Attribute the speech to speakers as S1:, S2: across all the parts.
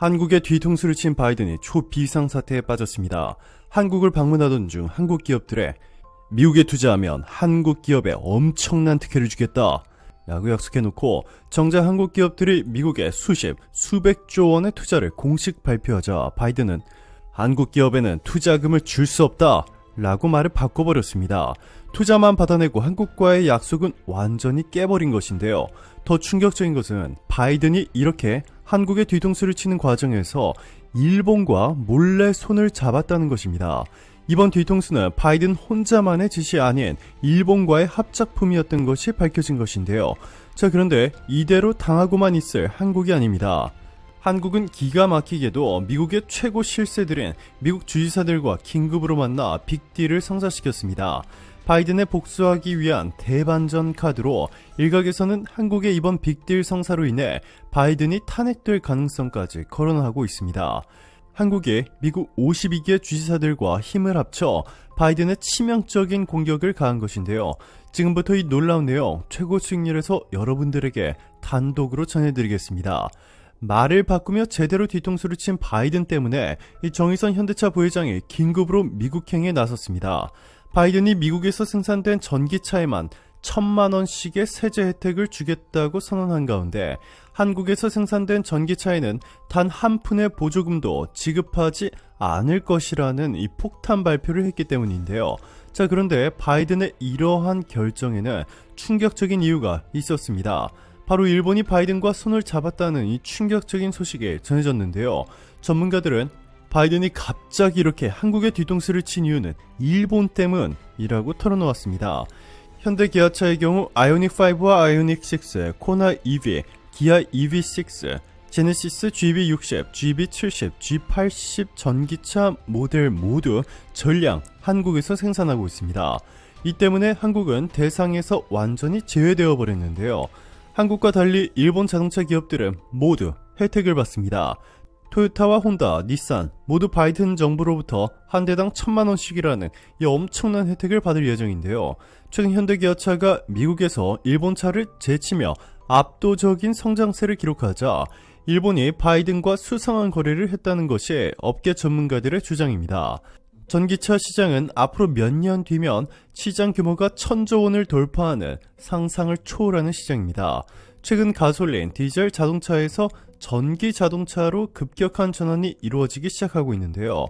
S1: 한국의 뒤통수를 친 바이든이 초비상 사태에 빠졌습니다. 한국을 방문하던 중 한국 기업들에 미국에 투자하면 한국 기업에 엄청난 특혜를 주겠다. 라고 약속해놓고 정작 한국 기업들이 미국에 수십, 수백조 원의 투자를 공식 발표하자 바이든은 한국 기업에는 투자금을 줄 수 없다. 라고 말을 바꿔버렸습니다. 투자만 받아내고 한국과의 약속은 완전히 깨버린 것인데요. 더 충격적인 것은 바이든이 이렇게 한국의 뒤통수를 치는 과정에서 일본과 몰래 손을 잡았다는 것입니다. 이번 뒤통수는 바이든 혼자만의 짓이 아닌 일본과의 합작품이었던 것이 밝혀진 것인데요. 자, 그런데 이대로 당하고만 있을 한국이 아닙니다. 한국은 기가 막히게도 미국의 최고 실세들인 미국 주지사들과 긴급으로 만나 빅딜을 성사시켰습니다. 바이든에 복수하기 위한 대반전 카드로 일각에서는 한국의 이번 빅딜 성사로 인해 바이든이 탄핵될 가능성까지 거론하고 있습니다. 한국이 미국 52개 주지사들과 힘을 합쳐 바이든의 치명적인 공격을 가한 것인데요. 지금부터 이 놀라운 내용 최고 수익률에서 여러분들에게 단독으로 전해드리겠습니다. 말을 바꾸며 제대로 뒤통수를 친 바이든 때문에 이 정의선 현대차 부회장이 긴급으로 미국행에 나섰습니다. 바이든이 미국에서 생산된 전기차에만 천만 원씩의 세제 혜택을 주겠다고 선언한 가운데 한국에서 생산된 전기차에는 단 한 푼의 보조금도 지급하지 않을 것이라는 이 폭탄 발표를 했기 때문인데요. 자, 그런데 바이든의 이러한 결정에는 충격적인 이유가 있었습니다. 바로 일본이 바이든과 손을 잡았다는 이 충격적인 소식이 전해졌는데요. 전문가들은 바이든이 갑자기 이렇게 한국의 뒤통수를 친 이유는 일본 때문이라고 털어놓았습니다. 현대 기아차의 경우 아이오닉5와 아이오닉6, 코나 EV, 기아 EV6, 제네시스 GB60, GB70, G80 전기차 모델 모두 전량 한국에서 생산하고 있습니다. 이 때문에 한국은 대상에서 완전히 제외되어 버렸는데요. 한국과 달리 일본 자동차 기업들은 모두 혜택을 받습니다. 토요타와 혼다, 닛산 모두 바이든 정부로부터 한 대당 천만 원씩이라는 이 엄청난 혜택을 받을 예정인데요. 최근 현대기아차가 미국에서 일본 차를 제치며 압도적인 성장세를 기록하자 일본이 바이든과 수상한 거래를 했다는 것이 업계 전문가들의 주장입니다. 전기차 시장은 앞으로 몇 년 뒤면 시장 규모가 천조 원을 돌파하는 상상을 초월하는 시장입니다. 최근 가솔린, 디젤 자동차에서 전기 자동차로 급격한 전환이 이루어지기 시작하고 있는데요.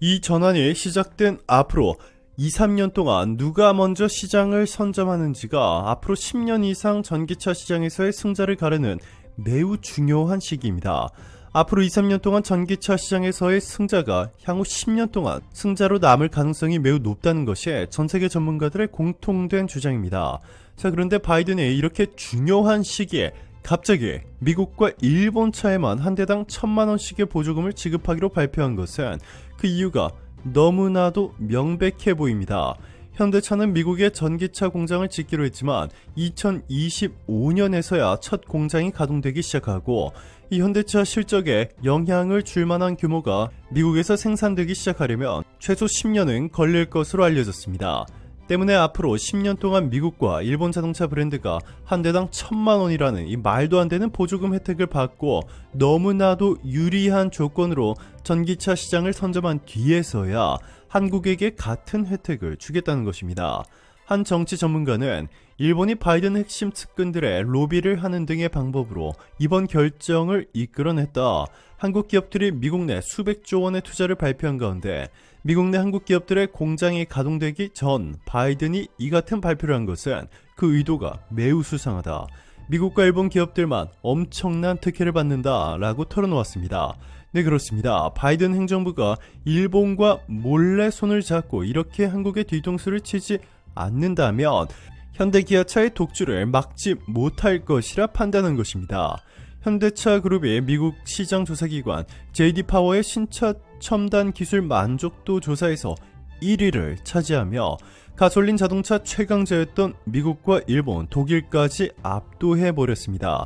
S1: 이 전환이 시작된 앞으로 2, 3년 동안 누가 먼저 시장을 선점하는지가 앞으로 10년 이상 전기차 시장에서의 승자를 가르는 매우 중요한 시기입니다. 앞으로 2, 3년 동안 전기차 시장에서의 승자가 향후 10년 동안 승자로 남을 가능성이 매우 높다는 것이 전 세계 전문가들의 공통된 주장입니다. 자, 그런데 바이든이 이렇게 중요한 시기에 갑자기 미국과 일본 차에만 한 대당 천만 원씩의 보조금을 지급하기로 발표한 것은 그 이유가 너무나도 명백해 보입니다. 현대차는 미국의 전기차 공장을 짓기로 했지만 2025년에서야 첫 공장이 가동되기 시작하고 이 현대차 실적에 영향을 줄 만한 규모가 미국에서 생산되기 시작하려면 최소 10년은 걸릴 것으로 알려졌습니다. 때문에 앞으로 10년 동안 미국과 일본 자동차 브랜드가 한 대당 천만 원이라는 이 말도 안 되는 보조금 혜택을 받고 너무나도 유리한 조건으로 전기차 시장을 선점한 뒤에서야 한국에게 같은 혜택을 주겠다는 것입니다. 한 정치 전문가는 일본이 바이든 핵심 측근들의 로비를 하는 등의 방법으로 이번 결정을 이끌어냈다. 한국 기업들이 미국 내 수백조 원의 투자를 발표한 가운데 미국 내 한국 기업들의 공장이 가동되기 전 바이든이 이 같은 발표를 한 것은 그 의도가 매우 수상하다. 미국과 일본 기업들만 엄청난 특혜를 받는다 라고 털어놓았습니다. 네, 그렇습니다. 바이든 행정부가 일본과 몰래 손을 잡고 이렇게 한국의 뒤통수를 치지 않는다면 현대기아차의 독주를 막지 못할 것이라 판단한 것입니다. 현대차 그룹이 미국 시장 조사기관 JD파워의 신차 첨단 기술 만족도 조사에서 1위를 차지하며 가솔린 자동차 최강자였던 미국과 일본, 독일까지 압도해 버렸습니다.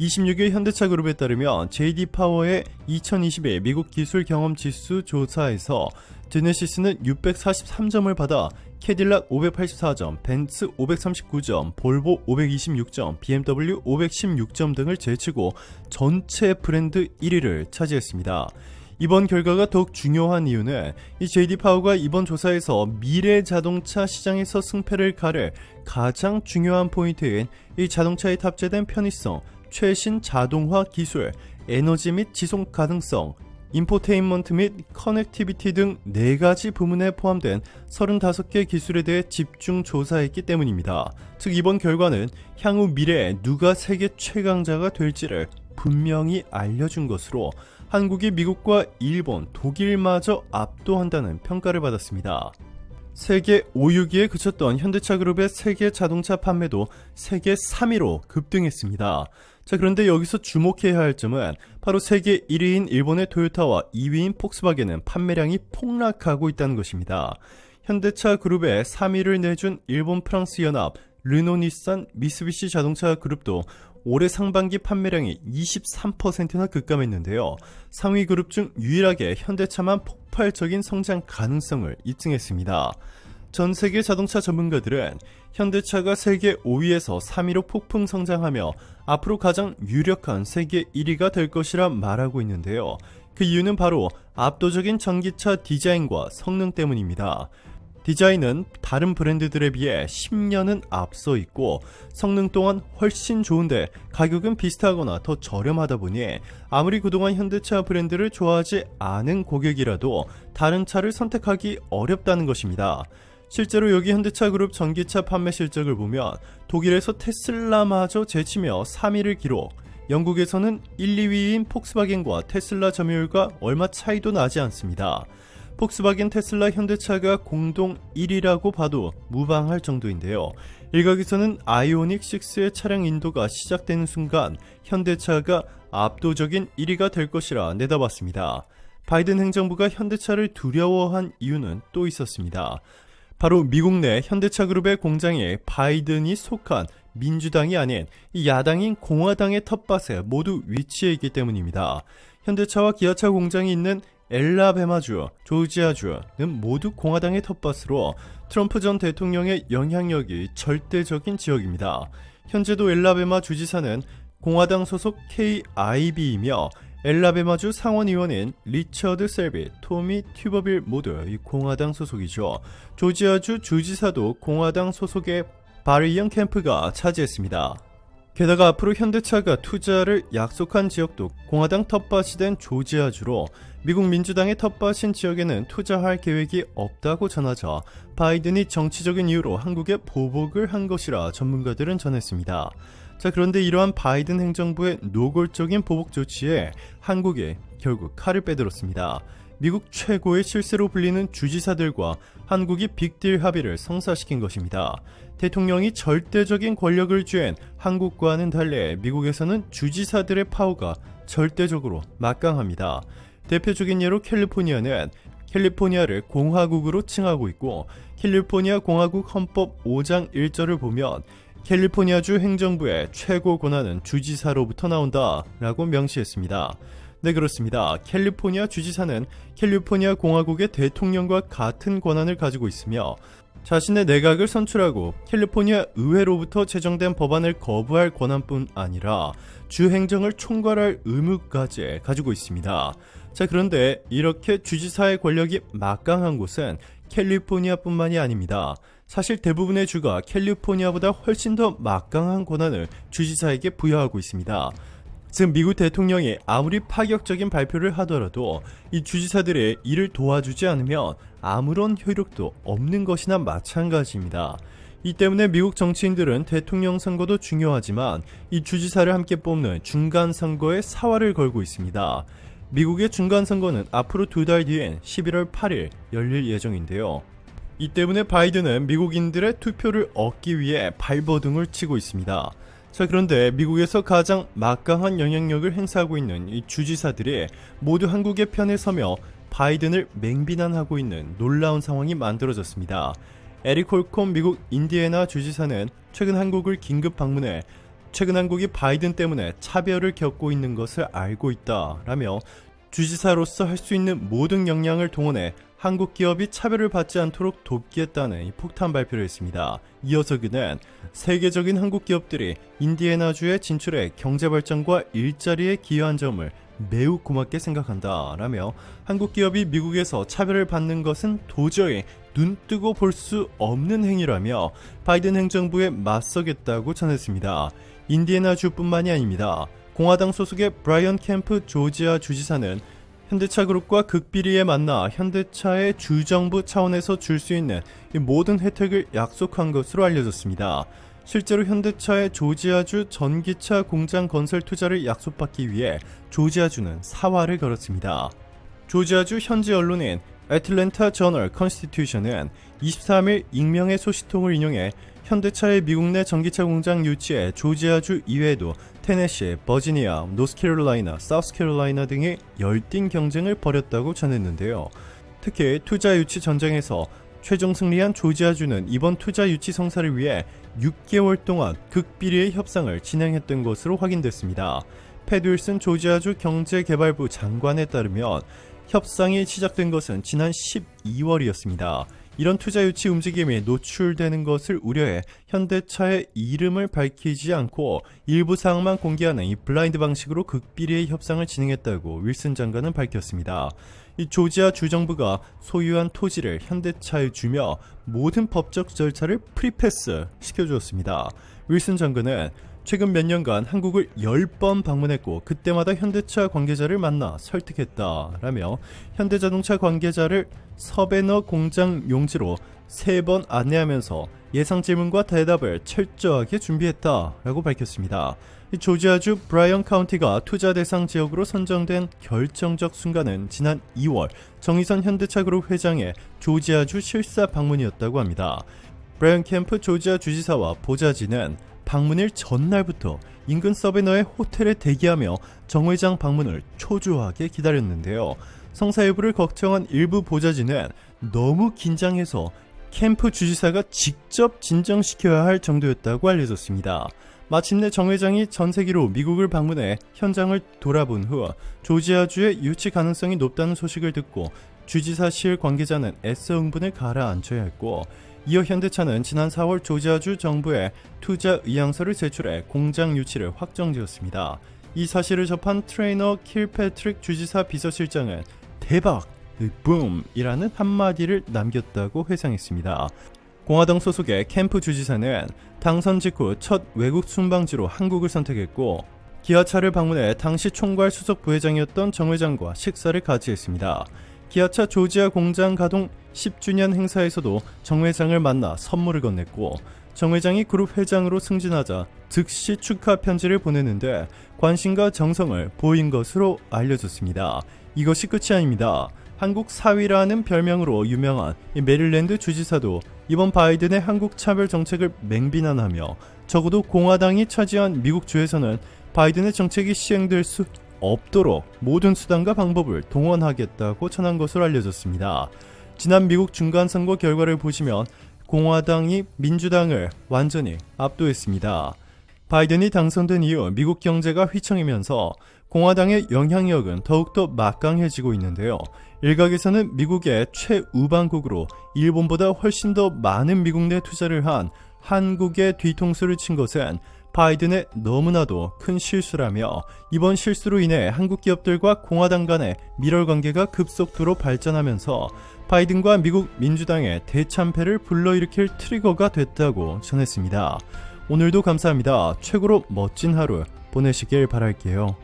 S1: 26일 현대차 그룹에 따르면 JD 파워의 2021 미국 기술 경험 지수 조사에서 제네시스는 643점을 받아 캐딜락 584점, 벤츠 539점, 볼보 526점, BMW 516점 등을 제치고 전체 브랜드 1위를 차지했습니다. 이번 결과가 더욱 중요한 이유는 이 JD 파워가 이번 조사에서 미래 자동차 시장에서 승패를 가를 가장 중요한 포인트인 이 자동차에 탑재된 편의성, 최신 자동화 기술, 에너지 및 지속 가능성, 인포테인먼트 및 커넥티비티 등 4가지 부문에 포함된 35개 기술에 대해 집중 조사했기 때문입니다. 즉 이번 결과는 향후 미래에 누가 세계 최강자가 될지를 분명히 알려준 것으로 한국이 미국과 일본, 독일마저 압도한다는 평가를 받았습니다. 세계 5위기에 그쳤던 현대차 그룹의 세계 자동차 판매도 세계 3위로 급등했습니다. 자, 그런데 여기서 주목해야 할 점은 바로 세계 1위인 일본의 토요타와 2위인 폭스바겐은 판매량이 폭락하고 있다는 것입니다. 현대차 그룹의 3위를 내준 일본 프랑스 연합, 르노 니산, 미쓰비시 자동차 그룹도 올해 상반기 판매량이 23%나 급감했는데요. 상위 그룹 중 유일하게 현대차만 폭발적인 성장 가능성을 입증했습니다. 전 세계 자동차 전문가들은 현대차가 세계 5위에서 3위로 폭풍 성장하며 앞으로 가장 유력한 세계 1위가 될 것이라 말하고 있는데요. 그 이유는 바로 압도적인 전기차 디자인과 성능 때문입니다. 디자인은 다른 브랜드들에 비해 10년은 앞서 있고 성능 또한 훨씬 좋은데 가격은 비슷하거나 더 저렴하다 보니 아무리 그동안 현대차 브랜드를 좋아하지 않은 고객이라도 다른 차를 선택하기 어렵다는 것입니다. 실제로 여기 현대차 그룹 전기차 판매 실적을 보면 독일에서 테슬라마저 제치며 3위를 기록, 영국에서는 1, 2위인 폭스바겐과 테슬라 점유율과 얼마 차이도 나지 않습니다. 폭스바겐 테슬라 현대차가 공동 1위라고 봐도 무방할 정도인데요. 일각에서는 아이오닉 6의 차량 인도가 시작되는 순간 현대차가 압도적인 1위가 될 것이라 내다봤습니다. 바이든 행정부가 현대차를 두려워한 이유는 또 있었습니다. 바로 미국 내 현대차 그룹의 공장에 바이든이 속한 민주당이 아닌 야당인 공화당의 텃밭에 모두 위치해 있기 때문입니다. 현대차와 기아차 공장이 있는 엘라베마주, 조지아주는 모두 공화당의 텃밭으로 트럼프 전 대통령의 영향력이 절대적인 지역입니다. 현재도 엘라베마 주지사는 공화당 소속 KIB이며 엘라베마주 상원의원인 리처드 셀비, 토미 튜버빌 모두 이 공화당 소속이죠. 조지아주 주지사도 공화당 소속의 바리언 캠프가 차지했습니다. 게다가 앞으로 현대차가 투자를 약속한 지역도 공화당 텃밭이 된 조지아주로 미국 민주당의 텃밭인 지역에는 투자할 계획이 없다고 전하자 바이든이 정치적인 이유로 한국에 보복을 한 것이라 전문가들은 전했습니다. 자, 그런데 이러한 바이든 행정부의 노골적인 보복 조치에 한국이 결국 칼을 빼들었습니다. 미국 최고의 실세로 불리는 주지사들과 한국이 빅딜 합의를 성사시킨 것입니다. 대통령이 절대적인 권력을 쥐은 한국과는 달리 미국에서는 주지사들의 파워가 절대적으로 막강합니다. 대표적인 예로 캘리포니아는 캘리포니아를 공화국으로 칭하고 있고 캘리포니아 공화국 헌법 5장 1절을 보면 캘리포니아주 행정부의 최고 권한은 주지사로부터 나온다 라고 명시했습니다. 네, 그렇습니다. 캘리포니아 주지사는 캘리포니아 공화국의 대통령과 같은 권한을 가지고 있으며 자신의 내각을 선출하고 캘리포니아 의회로부터 제정된 법안을 거부할 권한뿐 아니라 주 행정을 총괄할 의무까지 가지고 있습니다. 자, 그런데 이렇게 주지사의 권력이 막강한 곳은 캘리포니아뿐만이 아닙니다. 사실 대부분의 주가 캘리포니아보다 훨씬 더 막강한 권한을 주지사에게 부여하고 있습니다. 즉 미국 대통령이 아무리 파격적인 발표를 하더라도 이 주지사들의 일을 도와주지 않으면 아무런 효력도 없는 것이나 마찬가지입니다. 이 때문에 미국 정치인들은 대통령 선거도 중요하지만 이 주지사를 함께 뽑는 중간 선거에 사활을 걸고 있습니다. 미국의 중간 선거는 앞으로 두 달 뒤엔 11월 8일 열릴 예정인데요. 이 때문에 바이든은 미국인들의 투표를 얻기 위해 발버둥을 치고 있습니다. 자, 그런데 미국에서 가장 막강한 영향력을 행사하고 있는 이 주지사들이 모두 한국의 편에 서며 바이든을 맹비난하고 있는 놀라운 상황이 만들어졌습니다. 에릭 홀콤 미국 인디애나 주지사는 최근 한국을 긴급 방문해 최근 한국이 바이든 때문에 차별을 겪고 있는 것을 알고 있다 라며 주지사로서 할 수 있는 모든 역량을 동원해 한국 기업이 차별을 받지 않도록 돕겠다는 이 폭탄 발표를 했습니다. 이어서 그는 세계적인 한국 기업들이 인디애나주에 진출해 경제 발전과 일자리에 기여한 점을 매우 고맙게 생각한다 라며 한국 기업이 미국에서 차별을 받는 것은 도저히 눈 뜨고 볼 수 없는 행위라며 바이든 행정부에 맞서겠다고 전했습니다. 인디애나주뿐만이 아닙니다. 공화당 소속의 브라이언 캠프 조지아 주지사는 현대차 그룹과 극비리에 만나 현대차의 주정부 차원에서 줄 수 있는 이 모든 혜택을 약속한 것으로 알려졌습니다. 실제로 현대차의 조지아주 전기차 공장 건설 투자를 약속받기 위해 조지아주는 사활을 걸었습니다. 조지아주 현지 언론인 애틀랜타 저널 컨스티튜션은 23일 익명의 소식통을 인용해 현대차의 미국 내 전기차 공장 유치에 조지아주 이외에도 테네시, 버지니아, 노스캐롤라이나, 사우스캐롤라이나 등의 열띤 경쟁을 벌였다고 전했는데요. 특히 투자 유치 전쟁에서 최종 승리한 조지아주는 이번 투자 유치 성사를 위해 6개월 동안 극비리의 협상을 진행했던 것으로 확인됐습니다. 패드윌슨 조지아주 경제개발부 장관에 따르면 협상이 시작된 것은 지난 12월이었습니다. 이런 투자 유치 움직임이 노출되는 것을 우려해 현대차의 이름을 밝히지 않고 일부 사항만 공개하는 이 블라인드 방식으로 극비리의 협상을 진행했다고 윌슨 장관은 밝혔습니다. 이 조지아 주정부가 소유한 토지를 현대차에 주며 모든 법적 절차를 프리패스 시켜주었습니다. 윌슨 장관은 최근 몇 년간 한국을 10번 방문했고 그때마다 현대차 관계자를 만나 설득했다라며 현대자동차 관계자를 서베너 공장 용지로 3번 안내하면서 예상 질문과 대답을 철저하게 준비했다라고 밝혔습니다. 이 조지아주 브라이언 카운티가 투자 대상 지역으로 선정된 결정적 순간은 지난 2월 정의선 현대차 그룹 회장의 조지아주 실사 방문이었다고 합니다. 브라이언 캠프 조지아 주지사와 보좌진은 방문일 전날부터 인근 서베너의 호텔에 대기하며 정 회장 방문을 초조하게 기다렸는데요. 성사 여부를 걱정한 일부 보좌진은 너무 긴장해서 캠프 주지사가 직접 진정시켜야 할 정도였다고 알려졌습니다. 마침내 정 회장이 전세기로 미국을 방문해 현장을 돌아본 후 조지아주의 유치 가능성이 높다는 소식을 듣고 주지사실 관계자는 애써 응분을 가라앉혀야 했고 이어 현대차는 지난 4월 조지아주 정부에 투자 의향서를 제출해 공장 유치를 확정지었습니다. 이 사실을 접한 트레이너 킬패트릭 주지사 비서실장은 대박! 붐이라는 한마디를 남겼다고 회상했습니다. 공화당 소속의 캠프 주지사는 당선 직후 첫 외국 순방지로 한국을 선택했고 기아차를 방문해 당시 총괄 수석 부회장이었던 정 회장과 식사를 같이 했습니다. 기아차 조지아 공장 가동 10주년 행사에서도 정 회장을 만나 선물을 건넸고 정 회장이 그룹 회장으로 승진하자 즉시 축하 편지를 보내는데 관심과 정성을 보인 것으로 알려졌습니다. 이것이 끝이 아닙니다. 한국 사위라는 별명으로 유명한 이 메릴랜드 주지사도 이번 바이든의 한국 차별 정책을 맹비난하며 적어도 공화당이 차지한 미국 주에서는 바이든의 정책이 시행될 수 없도록 모든 수단과 방법을 동원하겠다고 전한 것으로 알려졌습니다. 지난 미국 중간선거 결과를 보시면 공화당이 민주당을 완전히 압도했습니다. 바이든이 당선된 이후 미국 경제가 휘청이면서 공화당의 영향력은 더욱더 막강해지고 있는데요. 일각에서는 미국의 최우방국으로 일본보다 훨씬 더 많은 미국 내 투자를 한 한국의 뒤통수를 친 것은 바이든의 너무나도 큰 실수라며 이번 실수로 인해 한국 기업들과 공화당 간의 밀월 관계가 급속도로 발전하면서 바이든과 미국 민주당의 대참패를 불러일으킬 트리거가 됐다고 전했습니다. 오늘도 감사합니다. 최고로 멋진 하루 보내시길 바랄게요.